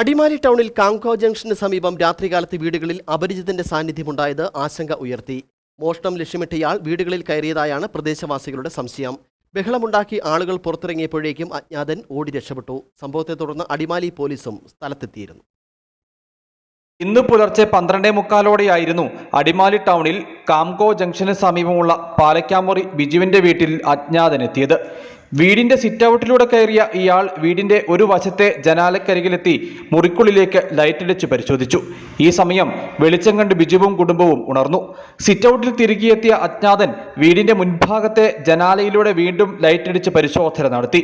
അടിമാലി ടൗണിൽ കാങ്കോ ജംഗ്ഷന് സമീപം രാത്രികാലത്ത് വീടുകളിൽ അപരിചിതന്റെ സാന്നിധ്യമുണ്ടായത് ആശങ്ക ഉയർത്തി. മോഷണം ലക്ഷ്യമിട്ടയാൾ വീടുകളിൽ കയറിയതായാണ് പ്രദേശവാസികളുടെ സംശയം. ബഹളമുണ്ടാക്കി ആളുകൾ പുറത്തിറങ്ങിയപ്പോഴേക്കും അജ്ഞാതൻ ഓടി രക്ഷപ്പെട്ടു. സംഭവത്തെ തുടർന്ന് അടിമാലി പോലീസും സ്ഥലത്തെത്തിയിരുന്നു. ഇന്ന് പുലർച്ചെ പന്ത്രണ്ടേ മുക്കാലോടെയായിരുന്നു അടിമാലി ടൗണിൽ കാംകോ ജംഗ്ഷന് സമീപമുള്ള പാലക്കാമുറി ബിജുവിന്റെ വീട്ടിൽ അജ്ഞാതനെത്തിയത് വീടിന്റെ സിറ്റ് ഔട്ടിലൂടെ കയറിയ ഇയാൾ വീടിന്റെ ഒരു വശത്തെ ജനാലക്കരികിലെത്തി മുറിക്കുള്ളിലേക്ക് ലൈറ്റടിച്ച് പരിശോധിച്ചു. ഈ സമയം വെളിച്ചം കണ്ട് ബിജുവും കുടുംബവും ഉണർന്നു. സിറ്റ് ഔട്ടിൽ തിരികെയെത്തിയ അജ്ഞാതൻ വീടിന്റെ മുൻഭാഗത്തെ ജനാലയിലൂടെ വീണ്ടും ലൈറ്റടിച്ച് പരിശോധന നടത്തി.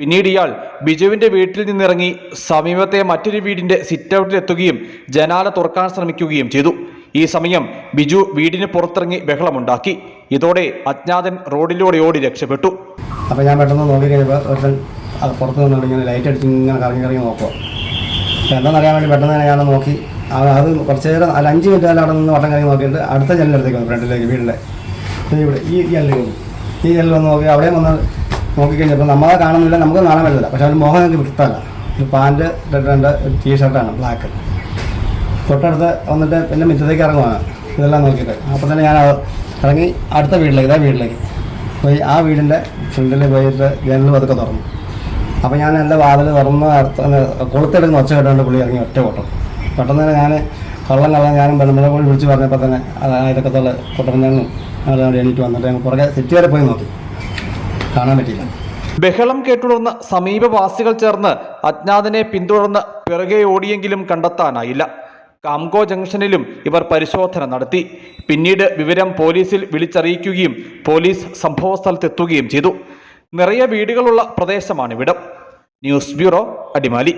പിന്നീട് ഇയാൾ ബിജുവിന്റെ വീട്ടിൽ നിന്നിറങ്ങി സമീപത്തെ മറ്റൊരു വീടിന്റെ സിറ്റ് ഔട്ടിലെത്തുകയും ജനാല തുറക്കാൻ ശ്രമിക്കുകയും ചെയ്തു. ഈ സമയം ബിജു വീടിന് പുറത്തിറങ്ങി ബഹളമുണ്ടാക്കി. ഇതോടെ അജ്ഞാതൻ റോഡിലൂടെ ഓടി രക്ഷപ്പെട്ടു. അപ്പോൾ ഞാൻ പെട്ടെന്ന് നോക്കി കഴിഞ്ഞപ്പോൾ ഒരുത്തൻ അത് പുറത്ത് നിന്നുകൊണ്ട് ഇങ്ങനെ ലൈറ്റ് അടിച്ച് ഇങ്ങനെ കറങ്ങി കറങ്ങി നോക്കുക അപ്പോൾ എന്താണെന്നറിയാൻ വേണ്ടി പെട്ടെന്ന് തന്നെ ഞാൻ നോക്കി. അത് കുറച്ച് നേരം അല്ല അഞ്ച് മിനിറ്റ് നേരം അവിടെ നിന്ന് വട്ടം കറങ്ങി നോക്കിയിട്ട് അടുത്ത ജനലിനടുത്തേക്ക് വന്നു ഫ്രണ്ടിലേക്ക് വീടിന്റെ ഇവിടെ ഈ ജനലിൽ വന്നു ഈ ജനലിൽ വന്ന് നോക്കി അവിടെയും വന്ന് നോക്കിക്കഴിഞ്ഞപ്പോൾ നമ്മളെ കാണുന്നില്ല നമുക്ക് കാണാൻ പറ്റില്ല. പക്ഷേ അവൻ മോഹം എനിക്ക് വൃത്തമല്ല ഒരു പാന്റ് ഇട്ടിട്ടുണ്ട് ഒരു ടീ ഷർട്ടാണ് ബ്ലാക്ക് തൊട്ടടുത്ത് വന്നിട്ട് പിന്നെ മിറ്റത്തേക്ക് ഇറങ്ങുവാണ്. ഇതെല്ലാം നോക്കിയിട്ട്. അപ്പോൾ തന്നെ ഞാൻ ഇറങ്ങി അടുത്ത വീട്ടിലേക്ക് ഇതാ വീട്ടിലേക്ക്. പോയി ആ വീടിന്റെ ഫ്രണ്ടിൽ പോയിട്ട് ജനൽ പതുക്കെ തുറന്നു. അപ്പോൾ ഞാൻ എന്റെ വാതിൽ തുറന്ന് കൊളുത്തെടുക്കുന്ന ഒച്ച കേട്ടുകൊണ്ട് പുള്ളി ഇറങ്ങി ഒറ്റ ഓട്ടം. പെട്ടെന്ന് തന്നെ ഞാൻ കള്ളം കള്ളം ഞാനും പെണ്ണുമ്പിളെ കൂടി വിളിച്ച് പറഞ്ഞപ്പോൾ തന്നെ ഇതൊക്കത്തുള്ള കൊട്ടറഞ്ഞാലും അവിടെ എണീറ്റ് വന്നിട്ട് ഞങ്ങൾ പുറകെ സിറ്റി വരെ പോയി നോക്കി. കാണാൻ പറ്റിയില്ല. ബഹളം കേട്ടുടർന്ന് സമീപവാസികൾ ചേർന്ന് അജ്ഞാതനെ പിന്തുടർന്ന് പിറകെ ഓടിയെങ്കിലും കണ്ടെത്താനായില്ല. കാംകോ ജംഗ്ഷനിലും ഇവർ പരിശോധന നടത്തി. പിന്നീട് വിവരം പോലീസിൽ വിളിച്ചറിയിക്കുകയും പോലീസ് സംഭവസ്ഥലത്തെത്തുകയും ചെയ്തു. നിറയെ വീടുകളുള്ള പ്രദേശമാണിവിടം ന്യൂസ് ബ്യൂറോ അടിമാലി.